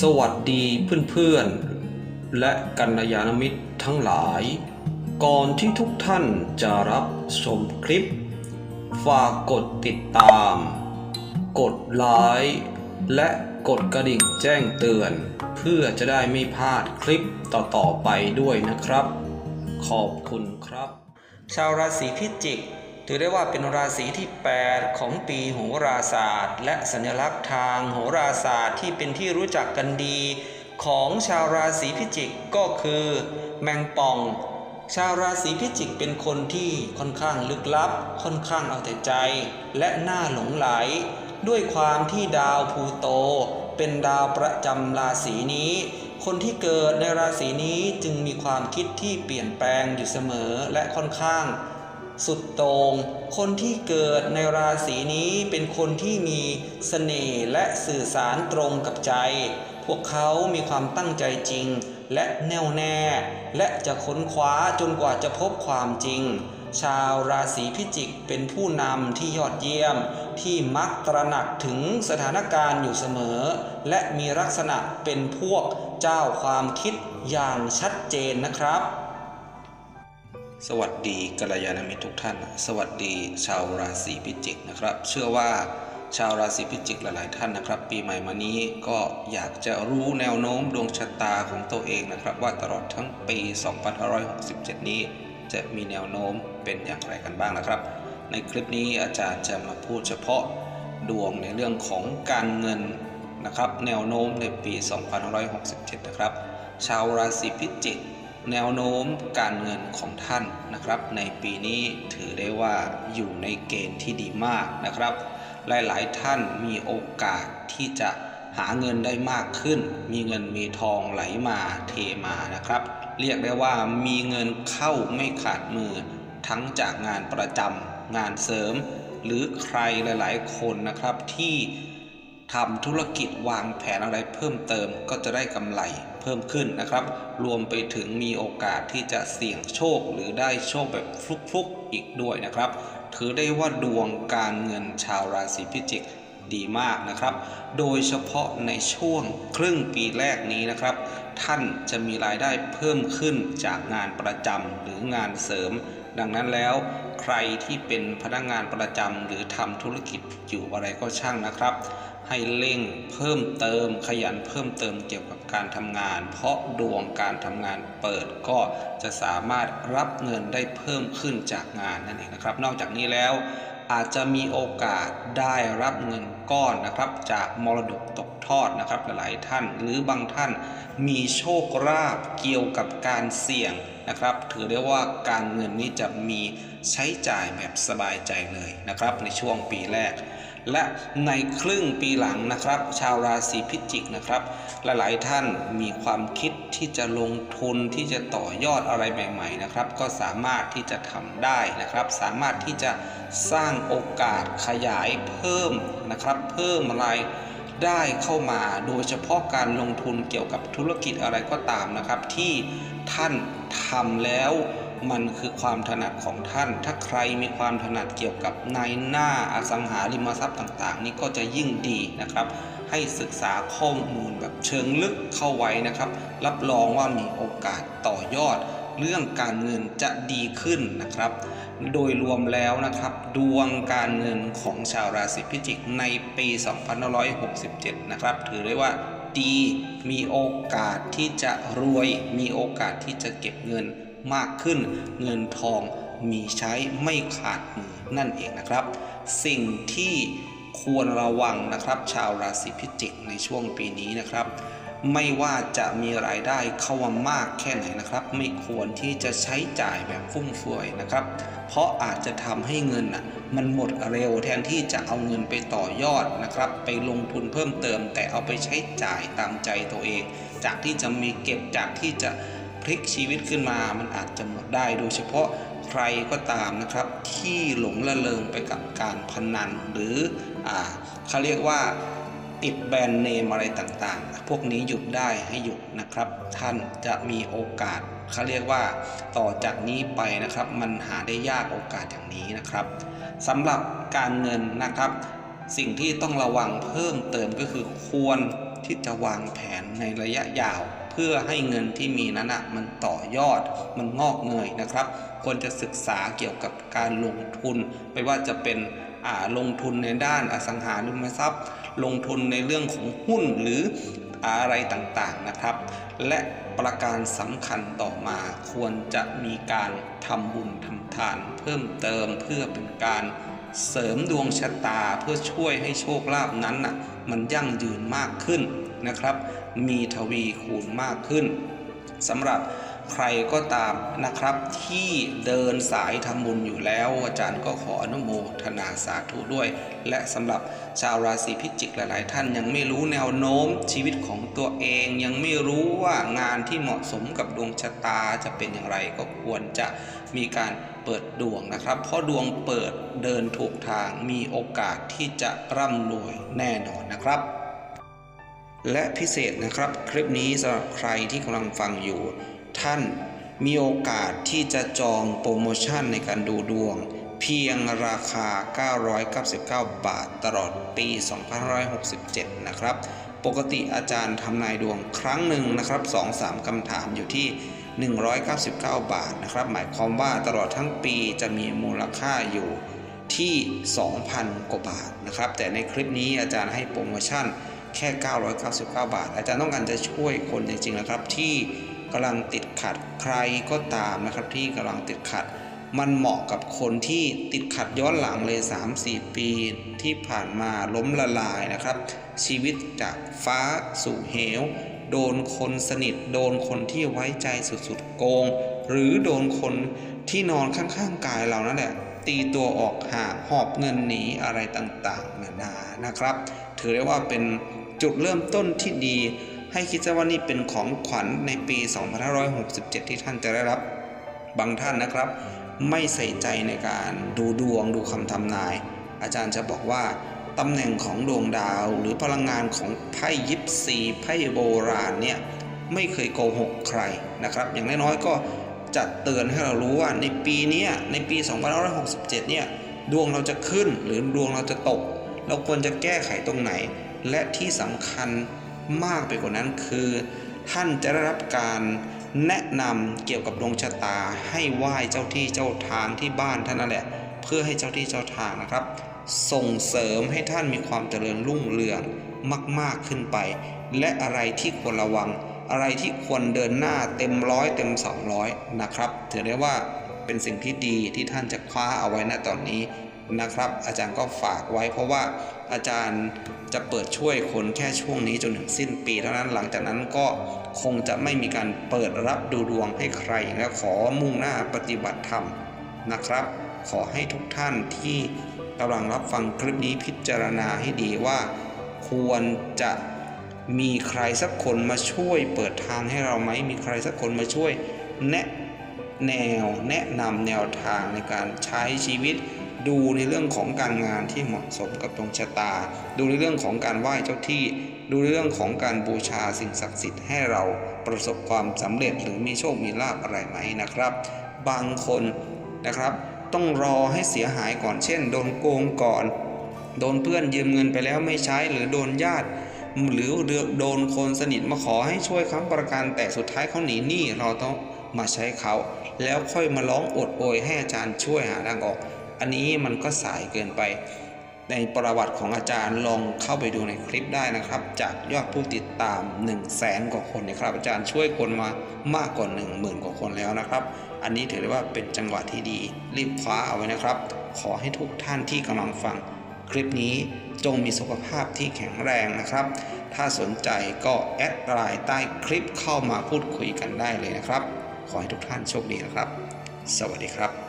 สวัสดีเพื่อนๆ และกัลยาณมิตรทั้งหลาย ก่อนที่ทุกท่านจะรับชมคลิป ฝากกดติดตาม กดไลค์และกดกระดิ่งแจ้งเตือน เพื่อจะได้ไม่พลาดคลิปต่อๆไปด้วยนะครับ ขอบคุณครับ ชาวราศีพิจิก ถือได้ว่าเป็นราศีที่ 8 ของปีโหราศาสตร์ และสัญลักษณ์ทางโหราศาสตร์ที่เป็นที่รู้จักกันดี ของชาวราศีพิจิกก็คือ แมงป่อง ชาวราศีพิจิกเป็นคนที่ค่อนข้างลึกลับ ค่อนข้างเอาแต่ใจ และน่าหลงไหล ด้วยความที่ดาวพูโต เป็นดาวประจำราศีนี้คนที่เกิดในราศีนี้จึงมีความคิดที่เปลี่ยนแปลงอยู่เสมอและค่อนข้าง สุดโตง่งคนที่เกิดในราศีนี้เป็นคนที่มีเสน่ห์และสื่อสารตรงกับใจ พวกเขามีความตั้งใจจริง และแน่วแน่ และจะค้นคว้าจนกว่าจะพบความจริง ชาวราศีพิจิกเป็นผู้นำที่ยอดเยี่ยม ที่มักตระหนักถึงสถานการณ์อยู่เสมอ และมีลักษณะเป็นพวกเจ้าความคิดอย่างชัดเจนนะครับ สวัสดีกัลยาณมิตรทุกท่าน สวัสดีชาวราศีพิจิกนะครับ เชื่อว่าชาวราศีพิจิกหลาย ๆ ท่านนะครับ ปีใหม่มานี้ก็อยากจะรู้แนวโน้มดวงชะตาของตัวเองนะครับ ว่าตลอดทั้งปี 2567 นี้ จะมีแนวโน้มเป็นอย่างไรกันบ้างนะครับ ในคลิปนี้อาจารย์จะมาพูดเฉพาะดวงในเรื่องของการเงินนะครับ แนวโน้มในปี 2567 นะครับ ชาวราศีพิจิก แนวโน้มการเงินของท่านนะครับ ในปีนี้ถือได้ว่าอยู่ในเกณฑ์ที่ดีมากนะครับ หลายๆ ท่านมีโอกาสที่จะหาเงินได้มากขึ้น มีเงินมีทองไหลมาเทมานะครับ เรียกได้ว่ามีเงินเข้าไม่ขาดมือ ทั้งจากงานประจำงานเสริม หรือใครหลาย ๆ คนนะครับที่ ทำธุรกิจวางแผนอะไรเพิ่มเติมก็จะได้กำไรเพิ่มขึ้นนะครับ รวมไปถึงมีโอกาสที่จะเสี่ยงโชคหรือได้โชคแบบฟลุกๆอีกด้วยนะครับ ถือได้ว่าดวงการเงินชาวราศีพิจิกดีมากนะครับ โดยเฉพาะในช่วงครึ่งปีแรกนี้นะครับ ท่านจะมีรายได้เพิ่มขึ้นจากงานประจำหรืองานเสริม ดังนั้นแล้วใครที่เป็นพนักงานประจำหรือทำธุรกิจอยู่อะไรก็ช่างนะครับ ให้เร่งเพิ่มเติมขยันเพิ่มเติมเกี่ยวกับการทำงาน เพราะดวงการทำงานเปิดก็จะสามารถรับเงินได้เพิ่มขึ้นจากงานนั่นเองนะครับ นอกจากนี้แล้วอาจจะมีโอกาสได้รับเงินก้อนนะครับ จากมรดกตกทอดนะครับหลายท่าน หรือบางท่านมีโชคลาภเกี่ยวกับการเสี่ยงนะครับ ถือได้ว่าการเงินนี้จะมีใช้จ่ายแบบสบายใจเลยนะครับ ในช่วงปีแรก และในครึ่งปีหลังนะครับ ชาวราศีพิจิกนะครับ หลายๆท่านมีความคิดที่จะลงทุนที่จะต่อยอดอะไรใหม่ ๆ นะครับ ก็สามารถที่จะทำได้นะครับ สามารถที่จะสร้างโอกาสขยายเพิ่มนะครับ เพิ่มอะไรายได้เข้ามาโดยเฉพาะการลงทุนเกี่ยวกับธุรกิจอะไรก็ตามนะครับ ที่ท่านทำแล้ว มันคือความถนัดของท่าน ถ้าใครมีความถนัดเกี่ยวกับในหน้าอสังหาริมทรัพย์ต่างๆ นี่ก็จะยิ่งดีนะครับ ให้ศึกษาข้อมูลแบบเชิงลึกเข้าไว้นะครับ รับรองว่ามีโอกาสต่อยอด เรื่องการเงินจะดีขึ้นนะครับ โดยรวมแล้วนะครับ ดวงการเงินของชาวราศีพิจิกในปี2567 นะครับ ถือได้ว่าดี มีโอกาสที่จะรวย มีโอกาสที่จะเก็บเงิน มากขึ้น เงินทองมีใช้ไม่ขาดมือนั่นเองนะครับ สิ่งที่ควรระวังนะครับชาวราศีพิจิกในช่วงปีนี้นะครับ ไม่ว่าจะมีรายได้เข้ามามากแค่ไหนนะครับ ไม่ควรที่จะใช้จ่ายแบบฟุ่มเฟือยนะครับ เพราะอาจจะทำให้เงินอะมันหมดเร็วแทนที่จะเอาเงินไปต่อยอดนะครับ ไปลงทุนเพิ่มเติม แต่เอาไปใช้จ่ายตามใจตัวเอง จากที่จะมีเก็บจากที่จะ พลิกชีวิตขึ้นมามันอาจจะหมดได้ โดยเฉพาะใครก็ตามนะครับที่หลงละเลงไปกับการพนัน หรืออ่าเขาเรียกว่าติดแบรนด์เนมอะไรต่างๆ พวกนี้หยุดได้ให้หยุดนะครับ ท่านจะมีโอกาสเขาเรียกว่าต่อจากนี้ไปนะครับ มันหาได้ยากโอกาสอย่างนี้นะครับสำหรับการเงินนะครับ สิ่งที่ต้องระวังเพิ่มเติมก็คือควรที่จะวางแผนในระยะยาว พื่อให้เงินที่มีนั้นอะมันต่อยอดมันงอกเงยนะครับ ควรจะศึกษาเกี่ยวกับการลงทุน ไม่ว่าจะเป็นลงทุนในด้านอสังหาริมทรัพย์ ลงทุนในเรื่องของหุ้นหรืออะไรต่างๆนะครับ และประการสำคัญต่อมาควรจะมีการทำบุญทำทาน เพิ่มเติมเพื่อเป็นการเสริมดวงชะตาเพื่อช่วยให้โชคลาภนั้นน่ะมันยั่งยืนมากขึ้นนะครับ มีทวีคูณมากขึ้นสำหรับใครก็ตามนะครับที่เดินสายทำบุญอยู่แล้ว อาจารย์ก็ขออนุโมทนาสาธุด้วย และสำหรับชาวราศีพิจิกหลาย ๆ ท่านยังไม่รู้แนวโน้มชีวิตของตัวเอง ยังไม่รู้ว่างานที่เหมาะสมกับดวงชะตาจะเป็นอย่างไรก็ควรจะมีการเปิดดวงนะครับ เพราะดวงเปิดเดินถูกทางมีโอกาสที่จะร่ำรวยแน่นอนนะครับ และพิเศษนะครับ คลิปนี้สำหรับใครที่กำลังฟังอยู่ ท่านมีโอกาสที่จะจองโปรโมชั่นในการดูดวง เพียงราคา 999 บาทตลอดปี 2567 นะครับ ปกติอาจารย์ทำนายดวงครั้งหนึ่งนะครับ 2-3คำถามอยู่ที่ 199 บาทนะครับ หมายความว่าตลอดทั้งปีจะมีมูลค่าอยู่ที่ 2,000 กว่าบาทนะครับ แต่ในคลิปนี้อาจารย์ให้โปรโมชั่น แค่ 999 บาท อาจารย์ต้องการจะช่วยคนจริงๆนะครับ ที่กำลังติดขัดใครก็ตามนะครับที่กำลังติดขัด มันเหมาะกับคนที่ติดขัดย้อนหลังเลย 3-4 ปีที่ผ่านมาล้มละลายนะครับ ชีวิตจากฟ้าสู่เหว โดนคนสนิท โดนคนที่ไว้ใจสุดๆโกง หรือโดนคนที่นอนข้างๆกายเรานั่นแหละตีตัวออกห่างหอบเงินหนีอะไรต่างๆนานานะครับ ถือได้ว่าเป็น จุดเริ่มต้นที่ดี ให้คิดซะว่านี่เป็นของขวัญในปี 2567 ที่ท่านจะได้รับบางท่านนะครับ ไม่ใส่ใจในการดูดวงดูคำทำนาย อาจารย์จะบอกว่าตำแหน่งของดวงดาว หรือพลังงานของไพ่ยิปซีไพ่โบราณเนี่ยไม่เคยโกหกใครนะครับ อย่างน้อยๆก็จะเตือนให้เรารู้ว่าในปีนี้ในปี 2567 เนี่ยดวงเราจะขึ้นหรือดวงเราจะตก เราควรจะแก้ไขตรงไหน และที่สำคัญมากไปกว่านั้นคือ ท่านจะได้รับการแนะนำเกี่ยวกับดวงชะตาให้ไหว้เจ้าที่เจ้าทางที่บ้านท่านนั่นแหละ เพื่อให้เจ้าที่เจ้าทางนะครับ ส่งเสริมให้ท่านมีความเจริญรุ่งเรืองมาก ๆขึ้นไป และอะไรที่ควรระวัง อะไรที่ควรเดินหน้าเต็มร้อยเต็ม 200 นะครับถือได้ว่าเป็นสิ่งที่ดีที่ท่านจะคว้าเอาไว้ณตอนนี้ นะครับ อาจารย์ก็ฝากไว้ เพราะว่าอาจารย์จะเปิดช่วยคนแค่ช่วงนี้จนถึงสิ้นปี เท่านั้นหลังจากนั้นก็คงจะไม่มีการเปิดรับดูดวงให้ใครและขอมุ่งหน้าปฏิบัติธรรมนะครับ ขอให้ทุกท่านที่กำลังรับฟังคลิปนี้พิจารณาให้ดีว่า ควรจะมีใครสักคนมาช่วยเปิดทางให้เราไหมมีใครสักคนมาช่วยแนะแนวแนะนำแนวทางในการใช้ชีวิต ดูในเรื่องของการงานที่เหมาะสมกับดวงชะตา ดูในเรื่องของการไหว้เจ้าที่ ดูในเรื่องของการบูชาสิ่งศักดิ์สิทธิ์ให้เราประสบความสำเร็จหรือมีโชคมีลาภอะไรไหมนะครับ บางคนนะครับ ต้องรอให้เสียหายก่อนเช่น โดนโกงก่อน โดนเพื่อนยืมเงินไปแล้วไม่ใช้หรือโดนญาติหรือโดนคนสนิทมาขอให้ช่วยค้ำประกันแต่สุดท้ายเขาหนีหนี้เราต้องมาใช้เขา แล้วค่อยมาร้องอดโอยให้อาจารย์ช่วยหาทางออก อันนี้มันก็สายเกินไป ในประวัติของอาจารย์ลองเข้าไปดูในคลิปได้นะครับ จากยอดผู้ติดตาม1 0 0 0 0แสนกว่าคนนะครับ อาจารย์ช่วยคนมามากกว่า1 0,000กว่าคนแล้วนะครับ อันนี้ถือได้ว่าเป็นจังหวะที่ดี รีบคว้าเอาไว้นะครับ ขอให้ทุกท่านที่กำลังฟังคลิปนี้จงมีสุขภาพที่แข็งแรงนะครับ ถ้าสนใจก็แอดไลน์ใต้คลิปเข้ามาพูดคุยกันได้เลยนะครับ ขอให้ทุกท่านโชคดีนะครับ สวัสดีครับ